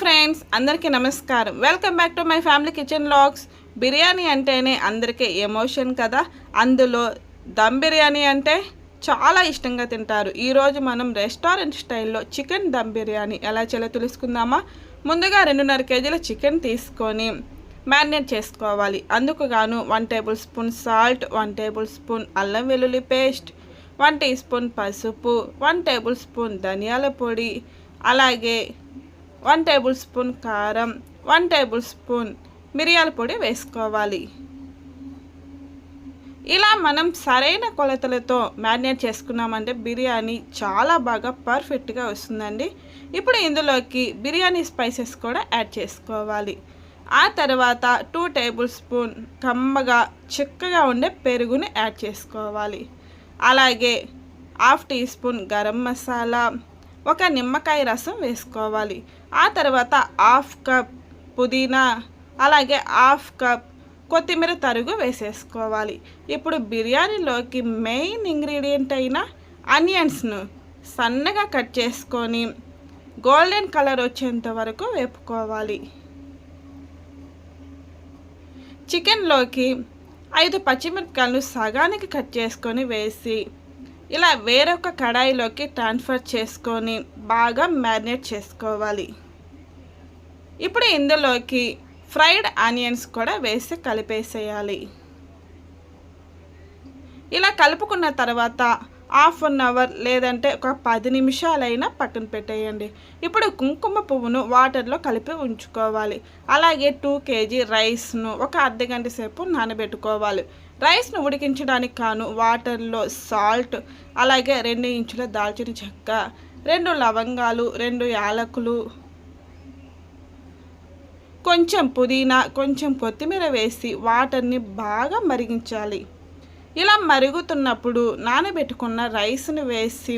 Friends అందరికీ నమస్కారం. Welcome back to my family kitchen logs. Biryani అంటేనే అందరికీ ఎమోషన్ కదా. అందులో దమ్ బిర్యానీ అంటే చాలా ఇష్టంగా తింటారు. ఈరోజు మనం రెస్టారెంట్ స్టైల్లో చికెన్ దమ్ బిర్యానీ ఎలా చేయాలో తెలుసుకుందామా? ముందుగా రెండున్నర కేజీల చికెన్ తీసుకొని మ్యారినేట్ చేసుకోవాలి. అందుకు గాను one tablespoon salt one tablespoon అల్లం వెల్లుల్లి పేస్ట్ వన్ టీ స్పూన్ పసుపు వన్ టేబుల్ స్పూన్ ధనియాల పొడి అలాగే వన్ టేబుల్ స్పూన్ కారం వన్ టేబుల్ స్పూన్ మిరియాల పొడి వేసుకోవాలి. ఇలా మనం సరైన కొలతలతో మ్యారినేట్ చేసుకున్నామంటే బిర్యానీ చాలా బాగా పర్ఫెక్ట్గా వస్తుందండి. ఇప్పుడు ఇందులోకి బిర్యానీ స్పైసెస్ కూడా యాడ్ చేసుకోవాలి. ఆ తర్వాత టూ టేబుల్ స్పూన్ కమ్మగా చిక్కగా ఉండే పెరుగుని యాడ్ చేసుకోవాలి. అలాగే half teaspoon garam masala ఒక నిమ్మకాయ రసం వేసుకోవాలి. ఆ తర్వాత హాఫ్ కప్ పుదీనా అలాగే హాఫ్ కప్ కొత్తిమీర తరుగు వేసేసుకోవాలి. ఇప్పుడు బిర్యానీలోకి మెయిన్ ఇంగ్రీడియంట్ అయిన ఆనియన్స్ను సన్నగా కట్ చేసుకొని గోల్డెన్ కలర్ వచ్చేంత వరకు వేపుకోవాలి. చికెన్లోకి ఐదు పచ్చిమిరపకాయలు సగానికి కట్ చేసుకొని వేసి ఇలా వేరొక కడాయిలోకి ట్రాన్స్ఫర్ చేసుకొని బాగా మ్యారినేట్ చేసుకోవాలి. ఇప్పుడు ఇందులోకి ఫ్రైడ్ ఆనియన్స్ కూడా వేసి కలిపేసేయాలి. ఇలా కలుపుకున్న తర్వాత హాఫ్ అన్ అవర్ లేదంటే ఒక పది నిమిషాలైనా పక్కన పెట్టేయండి. ఇప్పుడు కుంకుమ పువ్వును వాటర్లో కలిపి ఉంచుకోవాలి. అలాగే టూ కేజీ రైస్ను ఒక అర్ధ గంట సేపు నానబెట్టుకోవాలి. రైస్ను ఉడికించడానికి కాను వాటర్లో సాల్ట్ అలాగే రెండు ఇంచుల దాల్చిన చెక్క రెండు లవంగాలు రెండు యాలకులు కొంచెం పుదీనా కొంచెం కొత్తిమీర వేసి వాటర్ని బాగా మరిగించాలి. ఇలా మరుగుతున్నప్పుడు నానబెట్టుకున్న రైస్ని వేసి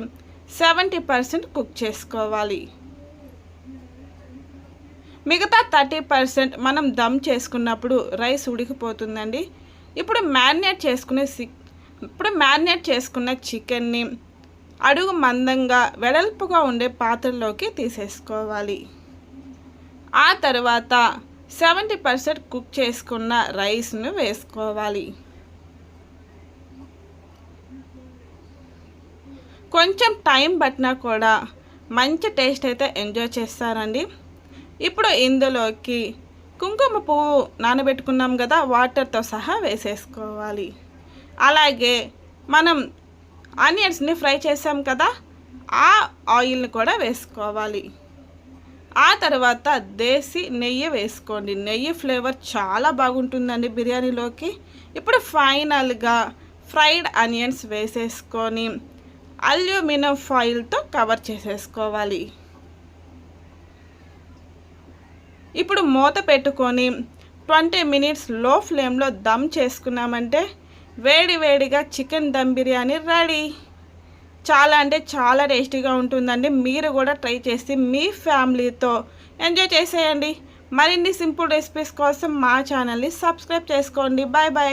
సెవెంటీ పర్సెంట్ కుక్ చేసుకోవాలి. మిగతా థర్టీ పర్సెంట్ మనం దమ్ చేసుకున్నప్పుడు రైస్ ఉడికిపోతుందండి. ఇప్పుడు మ్యారినేట్ చేసుకునే సి ఇప్పుడు మ్యారినేట్ చేసుకున్న చికెన్ని అడుగు మందంగా వెడల్పుగా ఉండే పాత్రలోకి తీసేసుకోవాలి. ఆ తర్వాత సెవెంటీ పర్సెంట్ కుక్ చేసుకున్న రైస్ను వేసుకోవాలి. కొంచెం టైం పట్టినా కూడా మంచి టేస్ట్ అయితే ఎంజాయ్ చేస్తారండి. ఇప్పుడు ఇందులోకి కుంకుమ పువ్వు నానబెట్టుకున్నాం కదా వాటర్తో సహా వేసేసుకోవాలి. అలాగే మనం ఆనియన్స్ని ఫ్రై చేసాం కదా ఆ ఆయిల్ని కూడా వేసుకోవాలి. ఆ తర్వాత దేశీ నెయ్యి వేసుకోండి. నెయ్యి ఫ్లేవర్ చాలా బాగుంటుందండి బిర్యానీలోకి. ఇప్పుడు ఫైనల్గా ఫ్రైడ్ ఆనియన్స్ వేసేసుకొని అల్యూమినియం ఫాయిల్తో కవర్ చేసేసుకోవాలి. ఇప్పుడు మూత పెట్టుకొని ట్వంటీ మినిట్స్లో ఫ్లేమ్లో దమ్ చేసుకున్నామంటే వేడి వేడిగా చికెన్ దమ్ బిర్యానీ రెడీ. చాలా అంటే చాలా టేస్టీగా ఉంటుందండి. మీరు కూడా ట్రై చేసి మీ ఫ్యామిలీతో ఎంజాయ్ చేసేయండి. మరిన్ని సింపుల్ రెసిపీస్ కోసం మా ఛానల్ని సబ్స్క్రైబ్ చేసుకోండి. Bye bye